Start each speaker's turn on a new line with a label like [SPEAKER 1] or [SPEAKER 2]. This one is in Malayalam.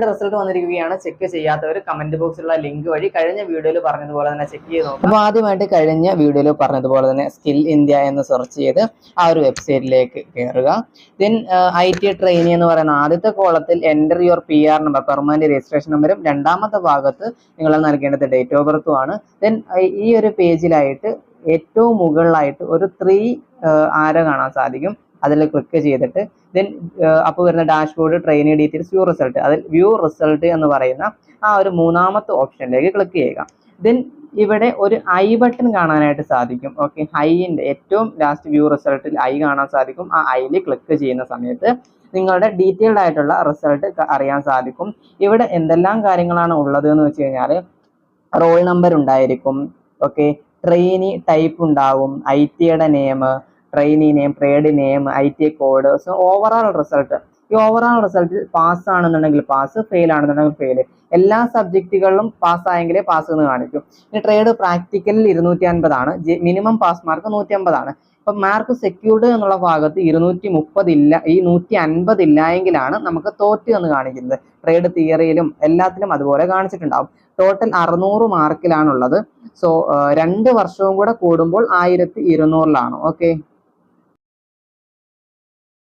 [SPEAKER 1] ഇവിടെ റിസൾട്ട് വന്നിരിക്കുകയാണ്. ചെക്ക് ചെയ്യാത്തവർ കമന്റ് ബോക്സിലുള്ള ലിങ്ക് വഴി കഴിഞ്ഞ വീഡിയോയിൽ പറഞ്ഞതുപോലെ തന്നെ ചെക്ക് ചെയ്ത് നോക്കാം. അപ്പോൾ ആദ്യമായിട്ട് കഴിഞ്ഞ വീഡിയോയിൽ പറഞ്ഞതുപോലെ തന്നെ സ്കിൽ ഇന്ത്യ എന്ന് സെർച്ച് ചെയ്ത് ആ ഒരു വെബ്സൈറ്റിലേക്ക് കയറുക ദെൻ ഐ ടി ട്രെയിനി എന്ന് പറയുന്ന ആദ്യത്തെ കോളത്തിൽ enter your P R number permanent registration നമ്പറും രണ്ടാമത്തെ ഭാഗത്ത് നിങ്ങൾ നൽകേണ്ടത് ഡേറ്റ് ഓഫ് ബർത്തും ആണ്. ദെൻ ഈ ഒരു പേജിലായിട്ട് ഏറ്റവും മുകളിലായിട്ട് ഒരു ത്രീ ആരോ കാണാൻ സാധിക്കും? അതിൽ ക്ലിക്ക് ചെയ്തിട്ട് ദെൻ അപ്പോൾ വരുന്ന dashboard training details view result അതിൽ വ്യൂ റിസൾട്ട് എന്ന് പറയുന്ന ആ ഒരു മൂന്നാമത്തെ ഓപ്ഷനിലേക്ക് ക്ലിക്ക് ചെയ്യുക. ദെൻ ഇവിടെ ഒരു ഐ ബട്ടൺ കാണാനായിട്ട് സാധിക്കും. ഓക്കെ ഹൈന്റെ ഏറ്റവും ലാസ്റ്റ് വ്യൂ റിസൾട്ടിൽ ഐ കാണാൻ സാധിക്കും. ആ ഐയിൽ ക്ലിക്ക് ചെയ്യുന്ന സമയത്ത് നിങ്ങളുടെ ഡീറ്റെയിൽഡ് ആയിട്ടുള്ള റിസൾട്ട് അറിയാൻ സാധിക്കും. ഇവിടെ എന്തെല്ലാം കാര്യങ്ങളാണ് ഉള്ളത് എന്ന് വെച്ച് കഴിഞ്ഞാൽ റോൾ നമ്പർ ഉണ്ടായിരിക്കും. ഓക്കെ ട്രെയിനി ടൈപ്പ് ഉണ്ടാവും. ഐ ടിയുടെ name trainee name trade name I T code so overall result ഈ ഓവറോൾ റിസൾട്ട് പാസ് ആണെന്നുണ്ടെങ്കിൽ പാസ് ഫെയിൽ ആണെന്നുണ്ടെങ്കിൽ ഫെയിൽ എല്ലാ സബ്ജക്റ്റുകളിലും പാസ് ആയെങ്കിലേ പാസ് എന്ന് കാണിക്കും. ഇനി ട്രേഡ് പ്രാക്ടിക്കലിൽ ഇരുന്നൂറ്റി അൻപതാണ് മിനിമം പാസ് മാർക്ക് നൂറ്റി അമ്പതാണ് ഇപ്പം മാർക്ക് സെക്യൂർഡ് എന്നുള്ള ഭാഗത്ത് ഇരുന്നൂറ്റി മുപ്പത് ഇല്ല ഈ നൂറ്റി അൻപത് ഇല്ലായെങ്കിലാണ് നമുക്ക് തോറ്റ് എന്ന് കാണിക്കുന്നത്. ട്രേഡ് തിയറിയിലും എല്ലാത്തിലും അതുപോലെ കാണിച്ചിട്ടുണ്ടാവും. ടോട്ടൽ അറുന്നൂറ് മാർക്കിലാണുള്ളത് സോ രണ്ട് വർഷവും കൂടെ കൂടുമ്പോൾ ആയിരത്തി ഇരുന്നൂറിലാണ്. ഓക്കെ